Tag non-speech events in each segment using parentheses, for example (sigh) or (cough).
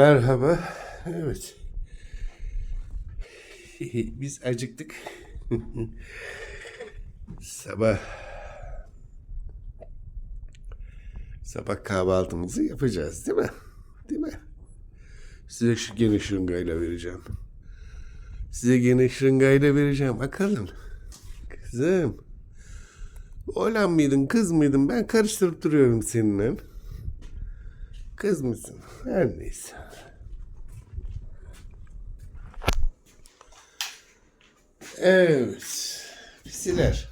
Merhaba. Evet. (laughs) Biz acıktık. (laughs) sabah sabah kahvaltımızı yapacağız değil mi? Değil mi? Size şu gene şırıngayla vereceğim. Size gene şırıngayla vereceğim. Bakalım. Kızım. Oğlan mıydın kız mıydın? Ben karıştırıp duruyorum seninle. Kız mısın? Her neyse. Evet. Pisiler.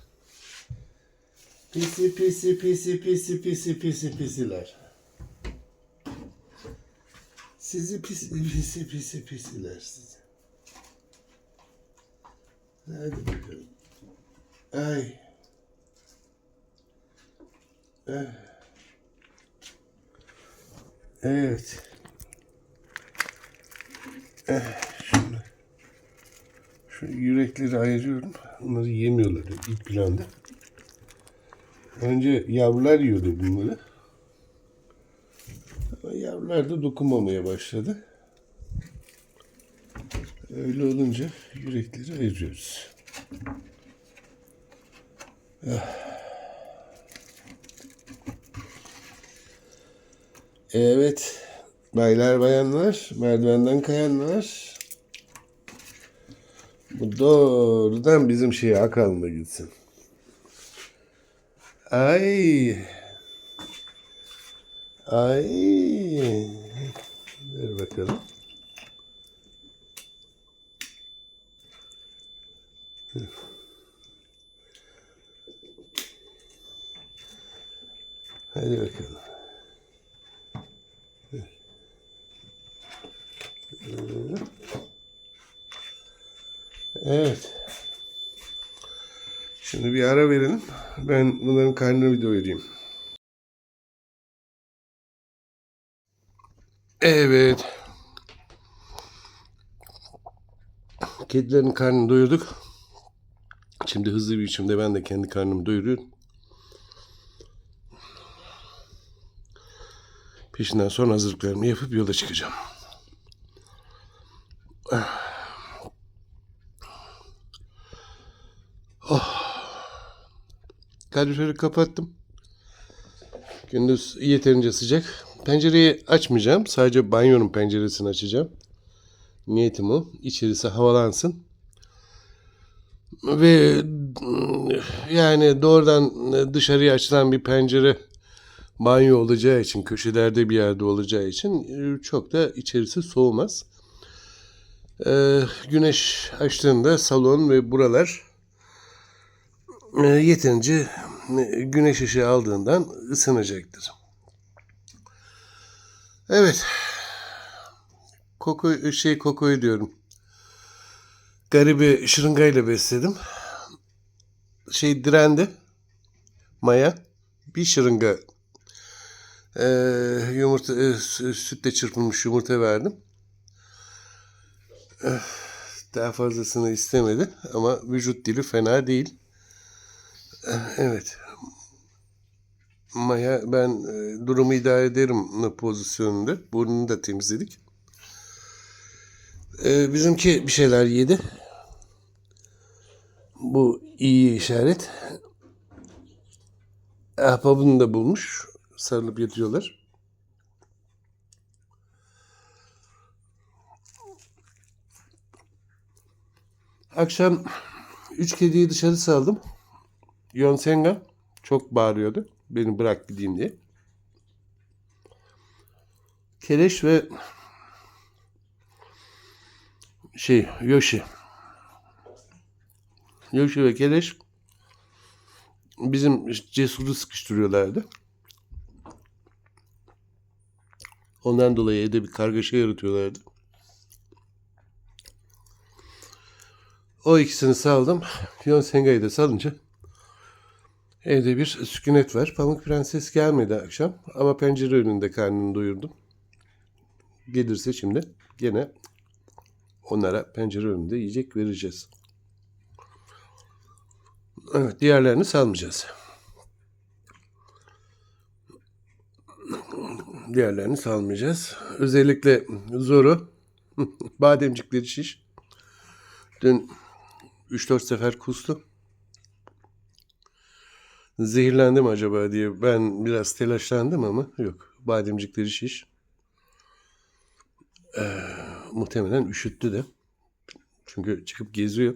Pisi pisi pisi pisi pisi pisi pisiler. Sizi pisi pisi pisi pisiler sizi. Hadi bakalım. Ay. Eh. Evet. Eh, şunu, şu yürekleri ayırıyorum. Onları yemiyorlar ilk planda. Önce yavrular yiyordu bunları. Ama yavrular da dokunmamaya başladı. Öyle olunca yürekleri ayırıyoruz. Evet. Baylar bayanlar, merdivenden kayanlar. Bu doğrudan bizim şeye akalına gitsin. Ay. Ay. Ver bakalım. Hadi bakalım. Evet. Şimdi bir ara verelim. Ben bunların karnını bir doyurayım. Evet. Kedilerin karnını doyurduk. Şimdi hızlı bir biçimde ben de kendi karnımı doyuruyorum. Peşinden son hazırlıklarımı yapıp yola çıkacağım. Kaloriferi kapattım. Gündüz yeterince sıcak. Pencereyi açmayacağım. Sadece banyonun penceresini açacağım. Niyetim o. İçerisi havalansın. Ve yani doğrudan dışarıya açılan bir pencere banyo olacağı için, köşelerde bir yerde olacağı için çok da içerisi soğumaz. Ee, güneş açtığında salon ve buralar e, yeterince e, güneş ışığı aldığından ısınacaktır. Evet. Koku şey kokuyu diyorum. Garibi şırıngayla besledim. Şey direndi. Maya. Bir şırınga e, yumurta e, sü- sütle çırpılmış yumurta verdim. Eh, Daha fazlasını istemedi ama vücut dili fena değil. Evet. Maya ben e, durumu idare ederim pozisyonunda. Burnunu da temizledik. E, bizimki bir şeyler yedi. Bu iyi işaret. Ahbabını da bulmuş. Sarılıp yatıyorlar. Akşam üç kediyi dışarı saldım. Yonsenga çok bağırıyordu. Beni bırak gideyim diye. Keleş ve şey Yoshi. Yoshi ve Keleş bizim cesuru sıkıştırıyorlardı. Ondan dolayı evde bir kargaşa yaratıyorlardı. O ikisini saldım. Yonsenga'yı da salınca Evde bir sükunet var. Pamuk Prenses gelmedi akşam ama pencere önünde karnını doyurdum. Gelirse şimdi gene onlara pencere önünde yiyecek vereceğiz. Evet diğerlerini salmayacağız. Diğerlerini salmayacağız. Özellikle zoru (laughs) bademcikleri şiş. Dün 3-4 sefer kustu. Zehirlendim acaba diye ben biraz telaşlandım ama yok. Bademcikleri şiş. Ee, muhtemelen üşüttü de. Çünkü çıkıp geziyor.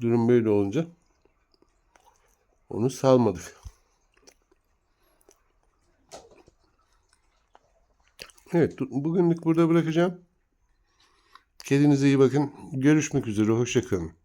Durum böyle olunca onu salmadık. Evet, bugünlük burada bırakacağım. Kendinize iyi bakın. Görüşmek üzere. Hoşçakalın.